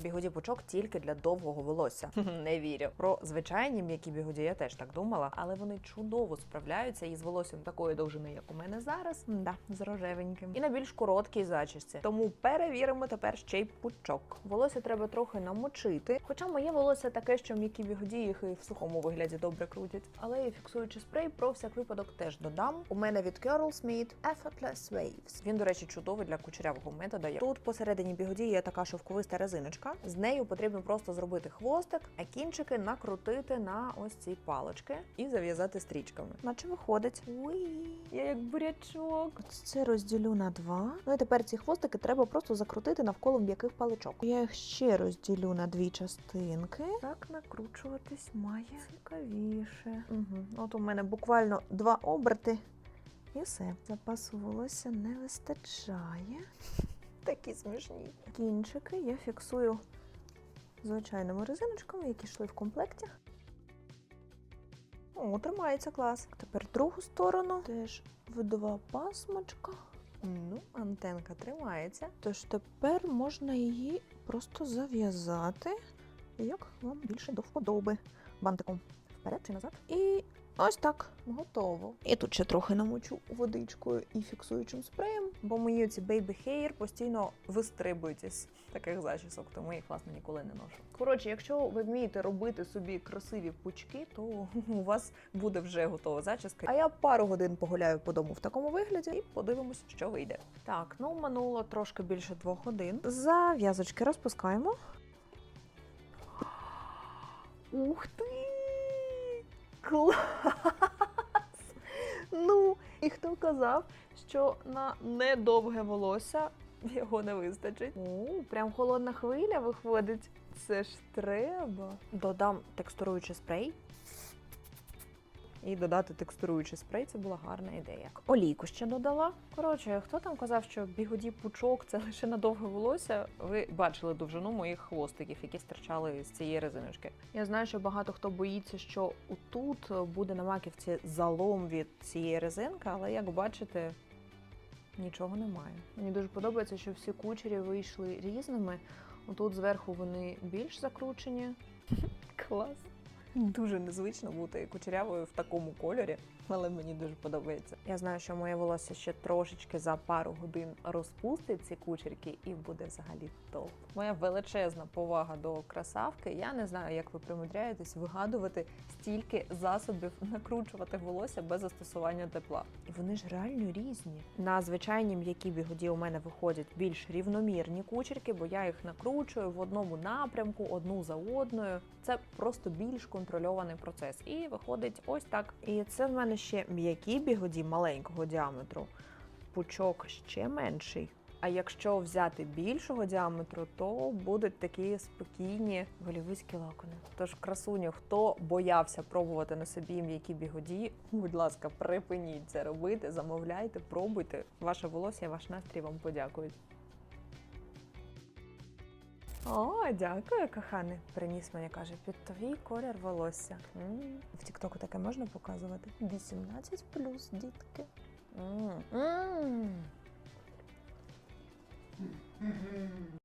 Бігуді пучок тільки для довгого волосся. Не вірю. Про звичайні м'які бігуді я теж так думала, але вони чудово справляються із волоссям такої довжини, як у мене зараз. Да, з рожевеньким. І на більш короткій зачісці. Тому перевіримо тепер ще й пучок. Волосся треба трохи намочити. Хоча моє волосся таке, що м'які бігуді їх і в сухому вигляді добре крутять. Але і фіксуючий спрей про всяк випадок теж додам. У мене від Curl Smith Effortless Waves. Він, до речі, чудовий для кучерявого метода. Тут посередині бігуді є така шовковиста резиночка. З нею потрібно просто зробити хвостик, а кінчики накрутити на ось ці палочки і зав'язати стрічками. Наче виходить. Уї, я як бурячок. Це розділю на два. Ну і тепер ці хвостики треба просто закрутити навколо м'яких паличок. Я їх ще розділю на дві частинки. Так накручуватись має цікавіше. Угу. От у мене буквально два оберти. І все. Запасу волосся не вистачає. Такі смішні. Кінчики я фіксую звичайними резиночками, які йшли в комплекті. О, тримається клас. Тепер другу сторону теж в два пасмочка. Ну, антенка тримається. Тож тепер можна її просто зав'язати, як вам більше до вподоби. Бантиком вперед чи назад. І ось так. Готово. І тут ще трохи намочу водичкою і фіксуючим спреєм, бо мої ці baby hair постійно вистрибують із таких зачісок, тому їх власне ніколи не ношу. Коротше, якщо ви вмієте робити собі красиві пучки, то у вас буде вже готова зачіска. А я пару годин погуляю по дому в такому вигляді і подивимось, що вийде. Так, ну минуло трошки більше двох годин. Зав'язочки розпускаємо. Ух ти! Клас! Ну, і хто казав, що на недовге волосся його не вистачить? У, прям холодна хвиля виходить. Це ж треба. Додам текстуруючий спрей. І додати текстуруючий спрей це була гарна ідея. Олійку ще додала. Коротше, хто там казав, що бігоді пучок це лише на довге волосся? Ви бачили довжину моїх хвостиків, які стирчали з цієї резиночки. Я знаю, що багато хто боїться, що тут буде на маківці залом від цієї резинки, але як бачите, нічого немає. Мені дуже подобається, що всі кучері вийшли різними. Отут зверху вони більш закручені. Клас. Дуже незвично бути кучерявою в такому кольорі, але мені дуже подобається. Я знаю, що моє волосся ще трошечки за пару годин розпустить ці кучерки і буде взагалі топ. Моя величезна повага до красавки. Я не знаю, як ви примудряєтесь вигадувати стільки засобів накручувати волосся без застосування тепла. І вони ж реально різні. На звичайній м'якій бігоді у мене виходять більш рівномірні кучерки, бо я їх накручую в одному напрямку, одну за одною. Це просто більш контрольований процес. І виходить ось так. І це в мене ще м'які бігоді маленького діаметру. Пучок ще менший. А якщо взяти більшого діаметру, то будуть такі спокійні голівудські локони. Тож, красуню, хто боявся пробувати на собі м'які бігоді, будь ласка, припиніть це робити, замовляйте, пробуйте. Ваше волосся і ваш настрій вам подякують. О, дякую, коханий. Приніс мені, каже, під твій колір волосся. М, В Тіктоку таке можна показувати? 18 плюс, дітки. М, м.